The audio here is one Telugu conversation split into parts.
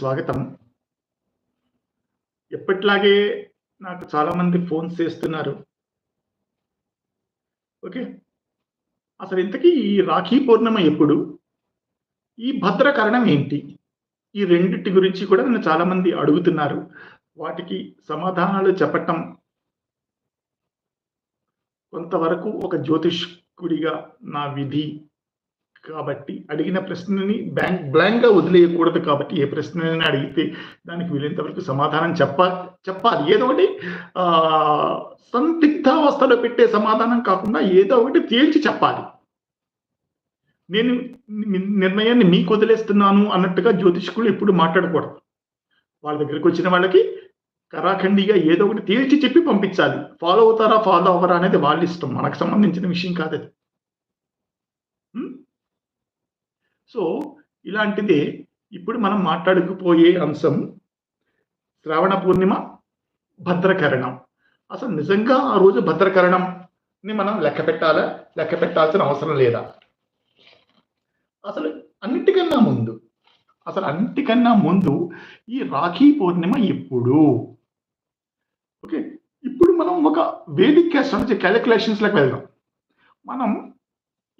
స్వాగతం. ఎప్పట్లాగే నాకు చాలామంది ఫోన్స్ చేస్తున్నారు. ఓకే? అసలు ఇంతకీ ఈ రాఖీ పౌర్ణమ ఎప్పుడు? ఈ భద్ర కారణం ఏంటి? ఈ రెండింటి గురించి కూడా నన్ను చాలామంది అడుగుతున్నారు. వాటికి సమాధానాలు చెప్పటం. కొంతవరకు ఒక జ్యోతిష్కుడిగా నా విధి. కాబట్టి అడిగిన ప్రశ్నని బ్యాంక్ బ్లాంక్గా వదిలేయకూడదు కాబట్టి ఏ ప్రశ్నైనా అడిగితే దానికి వీలైనంత వరకు సమాధానం చెప్ప చెప్పాలి. ఏదో ఒకటి ఆ సందిగ్ధావస్థలో పెట్టే సమాధానం కాకుండా ఏదో ఒకటి తేల్చి చెప్పాలి. నేను నిర్ణయాన్ని మీకు వదిలేస్తున్నాను అన్నట్టుగా జ్యోతిష్కులు ఎప్పుడు మాట్లాడకూడదు. వాళ్ళ దగ్గరికి వచ్చిన వాళ్ళకి కరాఖండిగా ఏదో ఒకటి తేల్చి చెప్పి పంపించాలి. ఫాలో అవుతారా ఫాలో అవ్వరా అనేది వాళ్ళ ఇష్టం. మనకు సంబంధించిన విషయం కాదు అది సో ఇలాంటిదే ఇప్పుడు మనం మాట్లాడుకుపోయే అంశం శ్రావణ పూర్ణిమ భద్రకరణం. అసలు నిజంగా ఆ రోజు భద్రకరణంని మనం లెక్క పెట్టాలా? లెక్క పెట్టాల్సిన అవసరం లేదా? అసలు అన్నిటికన్నా ముందు అసలు అన్నిటికన్నా ముందు ఈ రాఖీ పూర్ణిమ ఎప్పుడు? ఓకే ఇప్పుడు మనం ఒక వేదిక అస్ట్రాలజీ క్యాలిక్యులేషన్స్లకు వెళ్దాం. మనం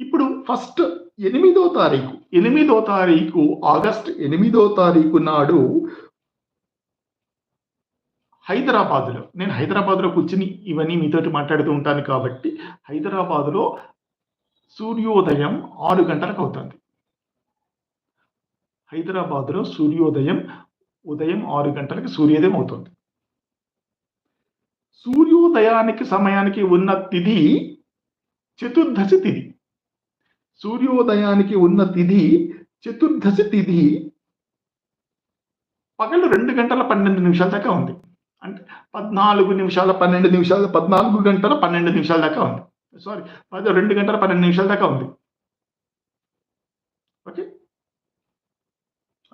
ఇప్పుడు ఫస్ట్ ఎనిమిదో తారీఖు. ఎనిమిదో తారీఖు ఆగస్ట్ ఎనిమిదో తారీఖు నాడు హైదరాబాద్లో నేను హైదరాబాద్లో కూర్చుని ఇవన్నీ మీతోటి మాట్లాడుతూ ఉంటాను కాబట్టి హైదరాబాద్లో సూర్యోదయం ఆరు గంటలకు అవుతుంది. హైదరాబాద్లో సూర్యోదయం ఉదయం ఆరు గంటలకు సూర్యోదయం అవుతుంది. సూర్యోదయానికి సమయానికి ఉన్న తిథి చతుర్దశి తిథి. సూర్యోదయానికి ఉన్న తిథి చతుర్దశి తిథి. పగలు రెండు గంటల పన్నెండు నిమిషాల దాకా ఉంది. అంటే పద్నాలుగు నిమిషాల పన్నెండు నిమిషాలు పద్నాలుగు గంటల పన్నెండు నిమిషాల దాకా ఉంది. సారీ పది రెండు గంటల పన్నెండు నిమిషాల దాకా ఉంది. ఓకే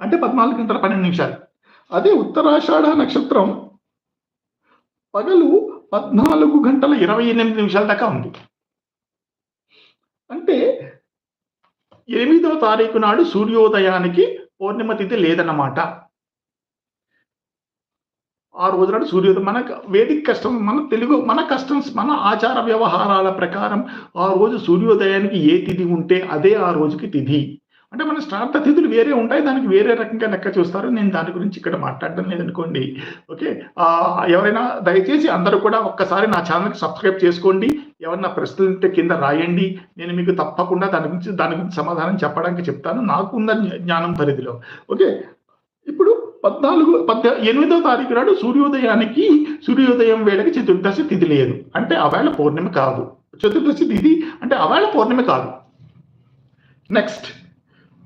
అంటే పద్నాలుగు గంటల పన్నెండు నిమిషాలు. అదే ఉత్తరాషాఢ నక్షత్రం పగలు పద్నాలుగు గంటల ఇరవై ఎనిమిది నిమిషాల దాకా ఉంది. అంటే ఎనిమిదవ తారీఖు నాడు సూర్యోదయానికి పౌర్ణిమ తిథి లేదన్నమాట. ఆ రోజు నాడు సూర్యోదయం మన వేదిక కష్టం మన తెలుగు మన కస్టమ్స్ మన ఆచార వ్యవహారాల ప్రకారం ఆ రోజు సూర్యోదయానికి ఏ తిథి ఉంటే అదే ఆ రోజుకి తిథి. అంటే మన శ్రాద్ధ తిథులు వేరే ఉంటాయి దానికి వేరే రకంగా లెక్క చూస్తారు. నేను దాని గురించి ఇక్కడ మాట్లాడడం లేదనుకోండి. ఓకే? ఎవరైనా దయచేసి అందరూ కూడా ఒక్కసారి నా ఛానల్కి సబ్స్క్రైబ్ చేసుకోండి. ఎవరన్నా ప్రశ్నలు ఉంటే కింద రాయండి. నేను మీకు తప్పకుండా దాని గురించి దాని గురించి సమాధానం చెప్పడానికి చెప్తాను. నాకు ఉన్న జ్ఞానం పరిధిలో. ఓకే? ఇప్పుడు పద్నాలుగు పద్ద ఎనిమిదో తారీఖు నాడు సూర్యోదయానికి సూర్యోదయం వేళకి చతుర్దశి తిథి లేదు. అంటే అవేళ పౌర్ణమి కాదు. చతుర్దశి తిథి అంటే అవేళ పౌర్ణమి కాదు. నెక్స్ట్.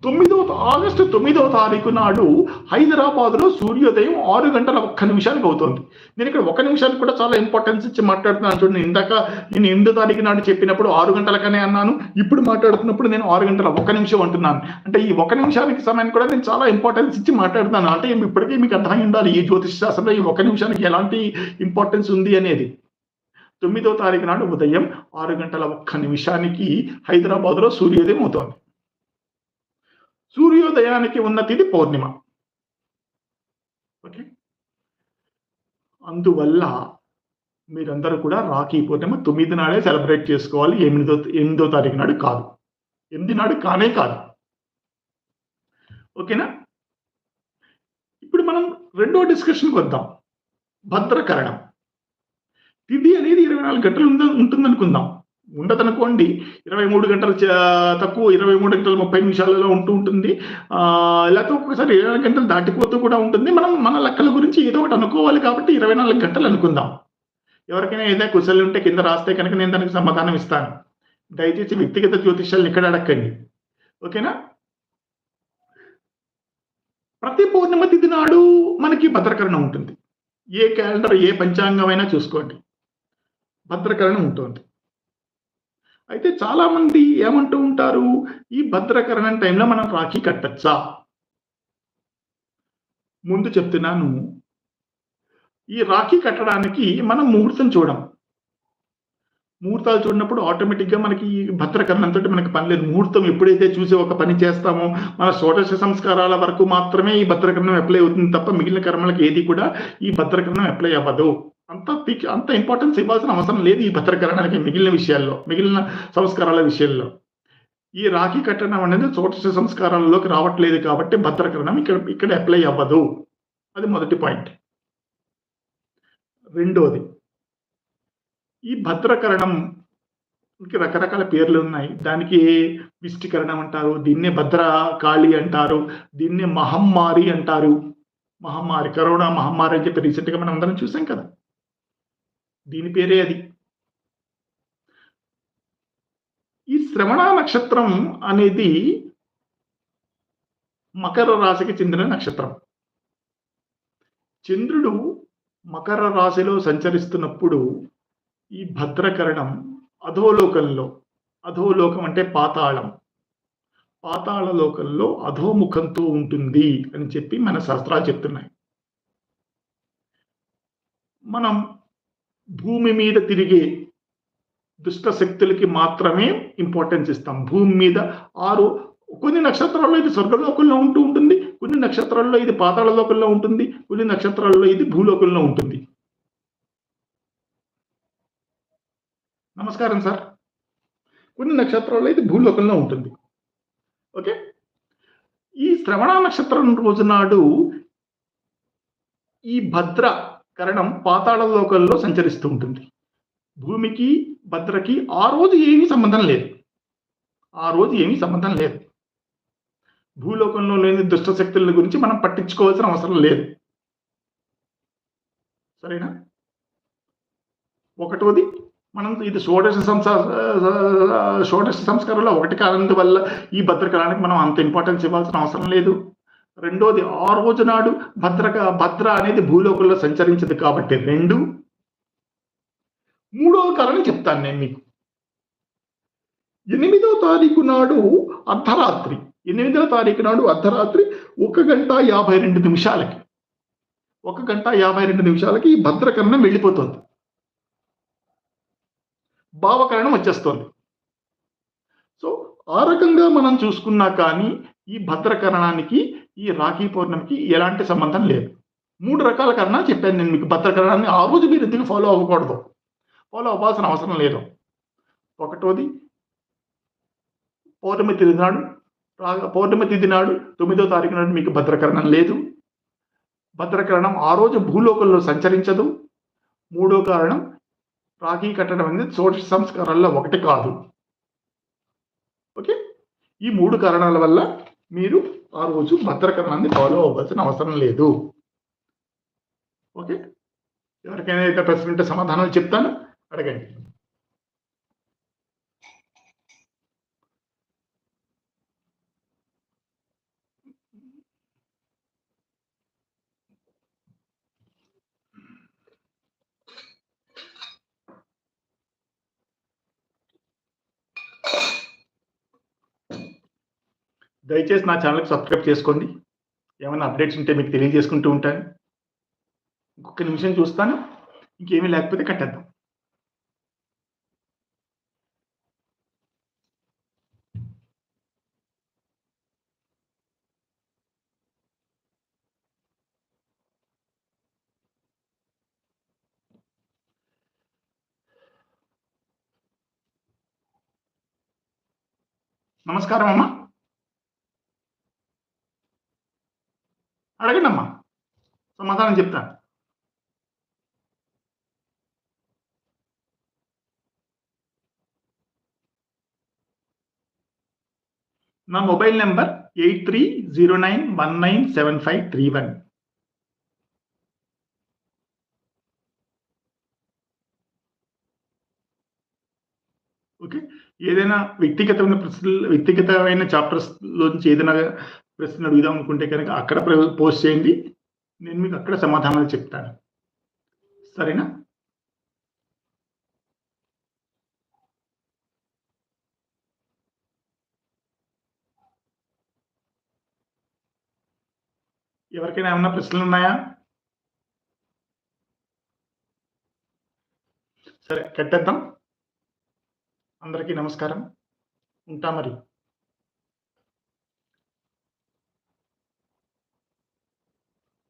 తొమ్మిదో ఆగస్టు తొమ్మిదవ తారీఖు నాడు హైదరాబాద్లో సూర్యోదయం ఆరు గంటల ఒక్క నిమిషానికి అవుతుంది. నేను ఇక్కడ ఒక నిమిషానికి కూడా చాలా ఇంపార్టెన్స్ ఇచ్చి మాట్లాడుతున్నాను. చూడండి ఇందాక నేను ఎనిమిదో తారీఖు నాడు చెప్పినప్పుడు ఆరు గంటలకనే అన్నాను. ఇప్పుడు మాట్లాడుతున్నప్పుడు నేను ఆరు గంటల ఒక నిమిషం అంటున్నాను. అంటే ఈ ఒక నిమిషానికి సమయాన్ని కూడా నేను చాలా ఇంపార్టెన్స్ ఇచ్చి మాట్లాడుతున్నాను. అంటే ఇప్పటికీ మీకు అర్థమై ఉండాలి ఈ జ్యోతిష శాస్త్రంలో ఈ ఒక నిమిషానికి ఎలాంటి ఇంపార్టెన్స్ ఉంది అనేది. తొమ్మిదో తారీఖు నాడు ఉదయం ఆరు గంటల ఒక్క నిమిషానికి హైదరాబాద్లో సూర్యోదయం అవుతోంది. సూర్యోదయానికి ఉన్న తిది పౌర్ణిమ. ఓకే? అందువల్ల మీరందరూ కూడా రాఖీ పౌర్ణిమ తొమ్మిది నాడే సెలబ్రేట్ చేసుకోవాలి. ఎనిమిదో ఎనిమిదో తారీఖు నాడు కాదు. ఎనిమిది నాడు కానే కాదు. ఓకేనా? ఇప్పుడు మనం రెండో డిస్కషన్కి వద్దాం. భద్రకరణం. తిథి అనేది ఇరవై నాలుగు గంటలు ఉంద ఉంటుందనుకుందాం. ఉండదనుకోండి. ఇరవై మూడు గంటలు తక్కువ ఇరవై మూడు గంటలు ముప్పై నిమిషాలలో ఉంటూ ఉంటుంది. లేకపోతే ఒక్కొక్కసారి ఇరవై నాలుగు గంటలు దాటిపోతూ కూడా ఉంటుంది. మనం మన లెక్కల గురించి ఏదో ఒకటి అనుకోవాలి కాబట్టి ఇరవై నాలుగు గంటలు అనుకుందాం. ఎవరికైనా ఏదైనా కుశలు ఉంటే కింద రాస్తే కనుక నేను దానికి సమాధానం ఇస్తాను. దయచేసి వ్యక్తిగత జ్యోతిష్యాలను ఇక్కడ అడగండి ఓకేనా? ప్రతి పౌర్ణిమ తిథి నాడు మనకి భద్రకరణం ఉంటుంది. ఏ క్యాలెండర్ ఏ పంచాంగమైనా చూసుకోండి. భద్రకరణం ఉంటుంది. అయితే చాలా మంది ఏమంటూ ఉంటారు ఈ భద్రకరణ టైంలో మనం రాఖీ కట్టచ్చా? ముందు చెప్తున్నాను ఈ రాఖీ కట్టడానికి మనం ముహూర్తం చూడం. ముహూర్తాలు చూడినప్పుడు ఆటోమేటిక్గా మనకి ఈ భద్రకరణంతో మనకి పని లేదు. ముహూర్తం ఎప్పుడైతే చూసి ఒక పని చేస్తామో మన షోడశ సంస్కారాల వరకు మాత్రమే ఈ భద్రకరణం అప్లై అవుతుంది తప్ప మిగిలిన కర్మలకు ఏది కూడా ఈ భద్రకరణం అప్లై అవ్వదు. అంత పిక్ అంత ఇంపార్టెన్స్ ఇవ్వాల్సిన అవసరం లేదు ఈ భద్రకరణానికి మిగిలిన విషయాల్లో మిగిలిన సంస్కారాల విషయంలో ఈ రాఖీ కట్టడం అనేది చోట సంస్కారాలలోకి రావట్లేదు కాబట్టి భద్రకరణం ఇక్కడ ఇక్కడ అప్లై అవ్వదు. అది మొదటి పాయింట్ రెండోది ఈ భద్రకరణం రకరకాల పేర్లు ఉన్నాయి. దానికి విష్టికరణం అంటారు దీన్నే భద్రకాళి అంటారు దీన్నే మహమ్మారి అంటారు. మహమ్మారి కరోనా మహమ్మారి అని చెప్పి రీసెంట్గా మనం అందరం చూసాం కదా. దీని పేరే అది. ఈ శ్రవణ నక్షత్రం అనేది మకర రాశికి చెందిన నక్షత్రం. చంద్రుడు మకర రాశిలో సంచరిస్తున్నప్పుడు ఈ భద్రకరణం అధోలోకంలో అధోలోకం అంటే పాతాళం. పాతాళ లోకంలో అధోముఖంతో ఉంటుంది అని చెప్పి మన శాస్త్రాలు చెప్తున్నాయి. మనం భూమి మీద తిరిగే దుష్ట శక్తులకి మాత్రమే ఇంపార్టెన్స్ ఇస్తాం. భూమి మీద ఆరు కొన్ని నక్షత్రాల్లో ఇది స్వర్గలోకంలో ఉంటూ ఉంటుంది కొన్ని నక్షత్రాల్లో ఇది పాతాళ లోకంలో ఉంటుంది కొన్ని నక్షత్రాల్లో ఇది భూలోకంలో ఉంటుంది. నమస్కారం సార్. కొన్ని నక్షత్రాల్లో ఇది భూలోకంలో ఉంటుంది. ఓకే? ఈ శ్రవణ నక్షత్రం రోజు నాడు ఈ భద్ర కరణం పాతాళ లోకంలో సంచరిస్తూ ఉంటుంది. భూమికి భద్రకి ఆ రోజు ఏమీ సంబంధం లేదు. ఆ రోజు ఏమీ సంబంధం లేదు. భూలోకంలో లేని దుష్ట శక్తుల గురించి మనం పట్టించుకోవాల్సిన అవసరం లేదు. సరేనా? ఒకటోది మనం ఇది షోడశ సంస షోడశ సంస్కారంలో ఒకటి కాలం వల్ల ఈ భద్రకాలానికి మనం అంత ఇంపార్టెన్స్ ఇవ్వాల్సిన అవసరం లేదు. రెండోది ఆ రోజు నాడు భద్రక భద్ర అనేది భూలోకంలో సంచరించదు కాబట్టి రెండు. మూడవ కారణం చెప్తాను నేను మీకు. ఎనిమిదో తారీఖు నాడు అర్ధరాత్రి. ఎనిమిదవ తారీఖు నాడు అర్ధరాత్రి ఒక గంట యాభై రెండు నిమిషాలకి. ఒక గంట యాభై రెండు నిమిషాలకి ఈ భద్రకరణం వెళ్ళిపోతుంది. భావకరణం వచ్చేస్తుంది. సో ఆ రకంగా మనం చూసుకున్నా కానీ ఈ భద్రకరణానికి ఈ రాఖీ పౌర్ణమికి ఎలాంటి సంబంధం లేదు. మూడు రకాల కన్నా చెప్పాను నేను మీకు. భద్రకరణాన్ని ఆ రోజు మీరు ఎందుకు ఫాలో అవ్వకూడదు? ఫాలో అవ్వాల్సిన అవసరం లేదు. ఒకటోది పౌర్ణమి తిథి నాడు పౌర్ణమి తిథి నాడు తొమ్మిదో తారీఖు నాడు మీకు భద్రకరణం లేదు. భద్రకరణం ఆ రోజు భూలోకంలో సంచరించదు. మూడో కారణం రాఖీ కట్టడం అనేది షోడశ సంస్కారాల్లో ఒకటి కాదు. ఓకే? ఈ మూడు కారణాల వల్ల మీరు ఆ రోజు భద్రకరణాన్ని ఫాలో అవ్వాల్సిన అవసరం లేదు. ఓకే ఎవరికైనా అయితే ప్రశ్న ఉంటే సమాధానాలు చెప్తాను. అడగండి. దయచేసి నా ఛానల్కి సబ్స్క్రైబ్ చేసుకోండి. ఏమైనా అప్డేట్స్ ఉంటే మీకు తెలియజేసుకుంటూ ఉంటాను. ఇంకొక నిమిషం చూస్తాను. ఇంకేమీ లేకపోతే కట్టేద్దాం. నమస్కారం అమ్మా. అడగండమ్మా సమాధానం చెప్తాను నా mobile number eight three zero nine one nine seven five three one. Okay? ఏదైనా వ్యక్తిగతమైన ప్రశ్నలు వ్యక్తిగతమైన చాప్టర్స్ నుంచి ఏదైనా ప్రశ్న అడుగుదాం అనుకుంటే కనుక అక్కడ పోస్ట్ చేయండి. నేను మీకు అక్కడ సమాధానాలు చెప్తాను. సరేనా? ఎవరికైనా ఏమన్నా ప్రశ్నలు ఉన్నాయా? సరే కట్టేద్దాం. అందరికీ నమస్కారం. ఉంటా మరి.